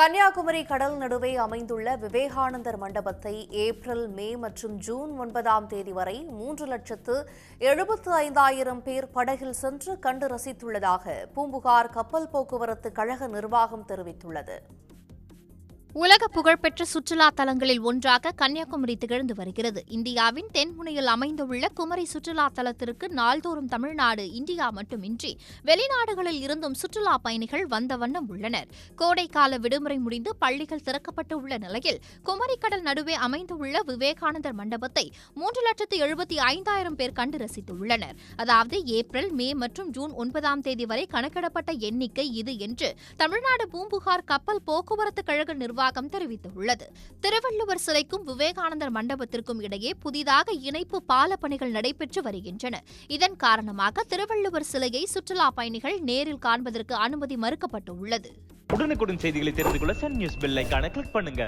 கன்னியாகுமரி கடல் நடுவே அமைந்துள்ள விவேகானந்தர் மண்டபத்தை ஏப்ரல் மே மற்றும் ஜூன் ஒன்பதாம் தேதி வரை மூன்று லட்சத்து எழுபத்து ஐந்தாயிரம் பேர் படகில் சென்று கண்டு ரசித்துள்ளதாக பூம்புகார் கப்பல் போக்குவரத்து கழக நிர்வாகம் தெரிவித்துள்ளது. உலக புகழ்பெற்ற சுற்றுலா தலங்களில் ஒன்றாக கன்னியாகுமரி திகழ்ந்து வருகிறது. இந்தியாவின் தென்முனையில் அமைந்துள்ள குமரி சுற்றுலா தலத்திற்கு நாள்தோறும் தமிழ்நாடு இந்தியா மட்டுமின்றி வெளிநாடுகளில் இருந்தும் சுற்றுலா பயணிகள் வந்த வண்ணம் உள்ளனர். கோடைக்கால விடுமுறை முடிந்து பள்ளிகள் திறக்கப்பட்டு உள்ள நிலையில் குமரிக்கடல் நடுவே அமைந்துள்ள விவேகானந்தர் மண்டபத்தை மூன்று லட்சத்து எழுபத்தி ஐந்தாயிரம் பேர் கண்டு ரசித்துள்ளனர். அதாவது ஏப்ரல் மே மற்றும் ஜூன் ஒன்பதாம் தேதி வரை கணக்கிடப்பட்ட எண்ணிக்கை இது என்று தமிழ்நாடு பூம்புகார் கப்பல் போக்குவரத்து கழக நிர்வாகம் நிர்வாகம் தெரிவித்துள்ளது. திருவள்ளுவர் சிலைக்கும் விவேகானந்தர் மண்டபத்திற்கும் இடையே புதிதாக இணைப்பு பால பணிகள் நடைபெற்று வருகின்றன. இதன் காரணமாக திருவள்ளுவர் சிலையை சுற்றுலா பயணிகள் நேரில் காண்பதற்கு அனுமதி மறுக்கப்பட்டுள்ளது. உடனுக்குடன் செய்திகளை தெரிந்து கொள்ள சன் நியூஸ் பெல் ஐக்கான கிளிக் பண்ணுங்க.